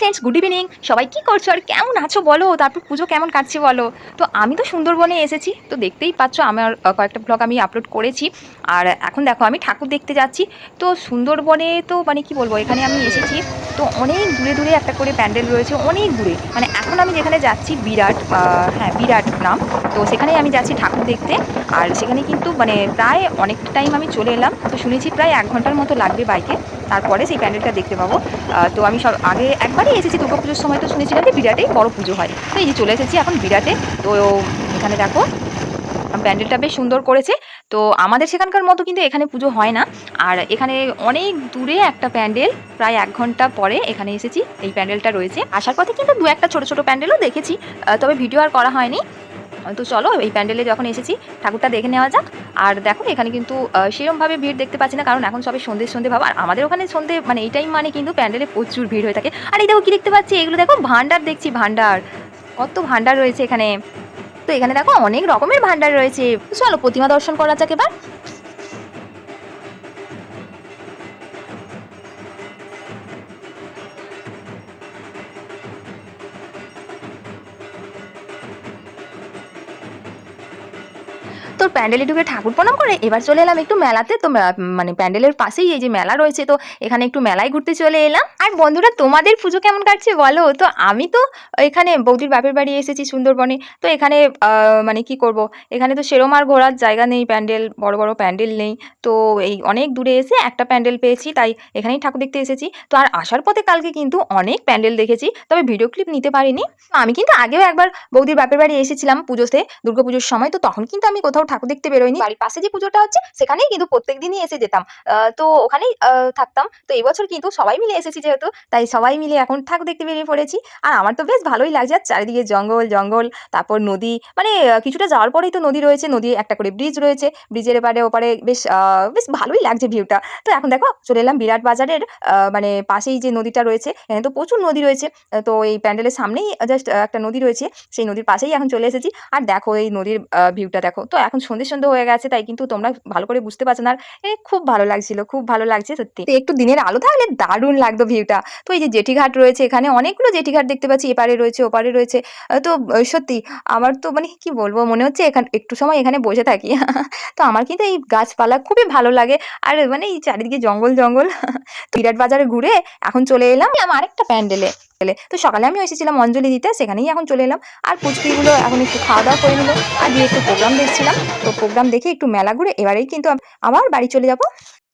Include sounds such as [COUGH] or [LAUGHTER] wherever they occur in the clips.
Friends good evening সবাই কী করছ আর কেমন আছো বলো? তারপর পুজো কেমন কাটছে বলো? তো আমি তো সুন্দরবনে এসেছি, তো দেখতেই পাচ্ছ আমার কয়েকটা ব্লগ আমি আপলোড করেছি। আর এখন দেখো, আমি ঠাকুর দেখতে যাচ্ছি। তো সুন্দরবনে তো মানে কি বলব, এখানে আমি এসেছি। তো অনেক দূরে দূরে একটা করে প্যান্ডেল রয়েছে, অনেক দূরে। মানে এখন আমি যেখানে যাচ্ছি, বিরাট হ্যাঁ বিরাট নাম তো সেখানেই আমি যাচ্ছি ঠাকুর দেখতে। আর সেখানে কিন্তু মানে প্রায় অনেকটা টাইম আমি চলে এলাম। তো শুনেছি প্রায় এক ঘণ্টার মতো লাগবে বাইকে তারপরে সেই প্যান্ডেলটা দেখতে পাবো। তো আমি সব আগে একবারই এসেছি দুর্গা পুজোর সময়। তো শুনেছিলাম যে বিরাটেই বড় পুজো হয়। তো এই যে চলে এসেছি এখন বিরাটে। তো এখানে দেখো, প্যান্ডেলটা বেশ সুন্দর করেছে। তো আমাদের সেখানকার মতো কিন্তু এখানে পুজো হয় না। আর এখানে অনেক দূরে একটা প্যান্ডেল। প্রায় এক ঘণ্টা পরে এখানে এসেছি। এই প্যান্ডেলটা রয়েছে। আসার পথে কিন্তু দু একটা ছোট ছোট প্যান্ডেলও দেখেছি। তবে ভিডিও আর করা হয়নি। তো চলো, এই প্যান্ডেলে যখন এসেছি, ঠাকুরটা দেখে নেওয়া যাক। আর দেখো, এখানে কিন্তু সেরমভাবে ভিড় দেখতে পাচ্ছি না, কারণ এখন সবে সন্ধে সন্ধে ভাব। আর আমাদের ওখানে সন্ধে মানে এই টাইম মানে কিন্তু প্যান্ডেলে প্রচুর ভিড় হয়ে থাকে। আর এই দেখো, কী দেখতে পাচ্ছি? এগুলো দেখো ভান্ডার দেখছি ভান্ডার কত ভান্ডার রয়েছে এখানে। তো এখানে দেখো, অনেক রকমের ভান্ডার রয়েছে। চলো, প্রতিমা দর্শন করা যাক এবার। তো প্যান্ডেলে ঢুকে ঠাকুর প্রণাম করে, এবার চলে এলাম একটু মেলাতে। তো মানে প্যান্ডেলের পাশেই এই যে মেলা রয়েছে, তো এখানে একটু মেলায় ঘুরতে চলে এলাম। আর বন্ধুরা, তোমাদের পুজো কেমন কাটছে বলো? তো আমি তো এখানে বৌদির বাপের বাড়ি এসেছি সুন্দরবনে। তো এখানে মানে কি করব? এখানে তো সেরম আর ঘোরার জায়গা নেই, প্যান্ডেল, বড় বড় প্যান্ডেল নেই। তো এই অনেক দূরে এসে একটা প্যান্ডেল পেয়েছি, তাই এখানেই ঠাকুর দেখতে এসেছি। তো আর আসার পথে কালকে কিন্তু অনেক প্যান্ডেল দেখেছি, তবে ভিডিও ক্লিপ নিতে পারিনি। আমি কিন্তু আগেও একবার বৌদির বাপের বাড়ি এসেছিলাম পুজোতে, দুর্গা পুজোর সময়। তো তখন কিন্তু আমি কোথাও ঠাকুর দেখতে বেরোইনি বাড়ির পাশে যে পুজোটা হচ্ছে, সেখানেই কিন্তু প্রত্যেক দিনই এসে যেতাম। তো ওখানেই থাকতাম। তো এই বছর কিন্তু সবাই মিলে এসেছি যেহেতু, তাই সবাই মিলে এখন ঠাকুর দেখতে বেরিয়ে পড়েছি। আর আমার তো বেশ ভালোই লাগছে, আর চারিদিকে জঙ্গল জঙ্গল, তারপর নদী মানে কিছুটা যাওয়ার পরেই তো নদী রয়েছে, নদী একটা করে ব্রিজ রয়েছে। ব্রিজের এপারে, ওপারে বেশ বেশ ভালোই লাগছে ভিউটা তো এখন দেখো, চলে এলাম বিরাট বাজারের মানে পাশেই যে নদীটা রয়েছে, এখানে তো প্রচুর নদী রয়েছে। তো এই প্যান্ডেলের সামনেই জাস্ট একটা নদী রয়েছে, সেই নদীর পাশেই এখন চলে এসেছি। আর দেখো এই নদীর ভিউটা দেখো। তো এখন সন্ধে সন্ধে হয়ে গেছে, তাই কিন্তু তোমরা ভালো করে বুঝতে পারছ না। আর খুব ভালো লাগছিল, খুব ভালো লাগছে সত্যি। একটু দিনের আলো থাকলে দারুণ লাগতো ভিউটা। তো এই যে জেঠিঘাট রয়েছে এখানে, অনেকগুলো জেঠিঘাট দেখতে পাচ্ছি, এপারে রয়েছে, ওপারে রয়েছে। তো সত্যি আমার তো মানে কি বলব, মনে হচ্ছে এখানে, একটু সময় এখানে বসে থাকি। [LAUGHS] তো আমার কিন্তু এই গাছপালা খুবই ভালো লাগে। আর মানে এই চারিদিকে জঙ্গল জঙ্গল। [LAUGHS] বিরাট বাজারে ঘুরে এখন চলে এলাম আরেকটা প্যান্ডেলে। তো সকালে আমি এসেছিলাম অঞ্জলি দিতে, সেখানেই এখন চলে এলাম। আর পুচকিগুলো এখন একটু খাওয়া দাওয়া করে নিল। আর দিয়ে একটু প্রোগ্রাম দেখছিলাম। তো প্রোগ্রাম দেখে একটু মেলা ঘুরে এবারেই কিন্তু আবার বাড়ি চলে যাব।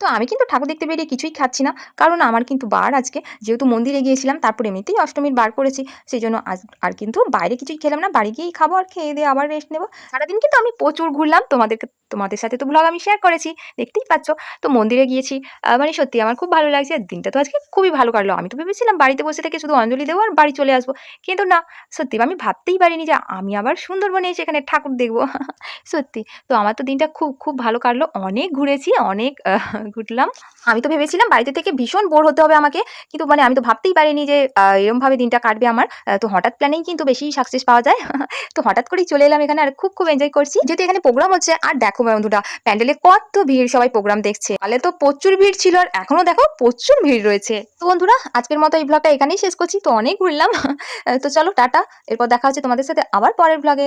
তো আমি কিন্তু ঠাকুর দেখতে বেরিয়ে কিছুই খাচ্ছি না। কারণ আমার কিন্তু বার আজকে। যেহেতু মন্দিরে গিয়েছিলাম, তারপর এমনিতেই অষ্টমীর বার করেছি। সেই জন্য আজ আর কিন্তু বাইরে কিছুই খেলাম না। বাড়ি গিয়েই খাব আর খেয়ে দিয়ে আবার রেস্ট নেব। সারাদিন কিন্তু আমি প্রচুর ঘুরলাম। তোমাদেরকে তোমাদের সাথে তো ব্লগ আমি শেয়ার করেছি। দেখতেই পাচ্ছ। তো মন্দিরে গিয়েছি। মানে সত্যি আমার খুব ভালো লাগছে। আর দিনটা তো আজকে খুবই ভালো কাটলো। আমি তো ভেবেছিলাম বাড়িতে বসে থেকে শুধু অঞ্জলি দেবো আর বাড়ি চলে আসব। কিন্তু না, সত্যি আমি ভাবতেই পারিনি যে আমি আবার সুন্দরবনে এসে এখানে ঠাকুর দেখব। [LAUGHS] সত্যি, তো আমার তো দিনটা খুব খুব ভালো কাটলো। অনেক ঘুরেছি, অনেক ঘুরলাম। আমি তো ভেবেছিলাম বাড়িতে থেকে ভীষণ বোর হতে হবে আমাকে। কিন্তু মানে আমি তো ভাবতেই পারিনি যে এরমভাবে দিনটা কাটবে আমার। তো হঠাৎ প্ল্যানেই কিন্তু বেশি সাকসেস পাওয়া যায়। [LAUGHS] তো হঠাৎ করেই চলে এলাম এখানে আর খুব খুব এনজয় করছি। যেহেতু এখানে প্রোগ্রাম হচ্ছে, আর দেখো বন্ধুরা, প্যান্ডেলে কত ভিড় সবাই প্রোগ্রাম দেখছে। তাহলে তো প্রচুর ভিড় ছিল, আর এখনও দেখো প্রচুর ভিড় রয়েছে। তো বন্ধুরা, আজকের মতো এই ব্লগটা এখানেই শেষ করছি। তো অনেক ঘুরলাম। [LAUGHS] তো চলো, টাটা। এরপর দেখা হচ্ছে তোমাদের সাথে আবার পরের ব্লগে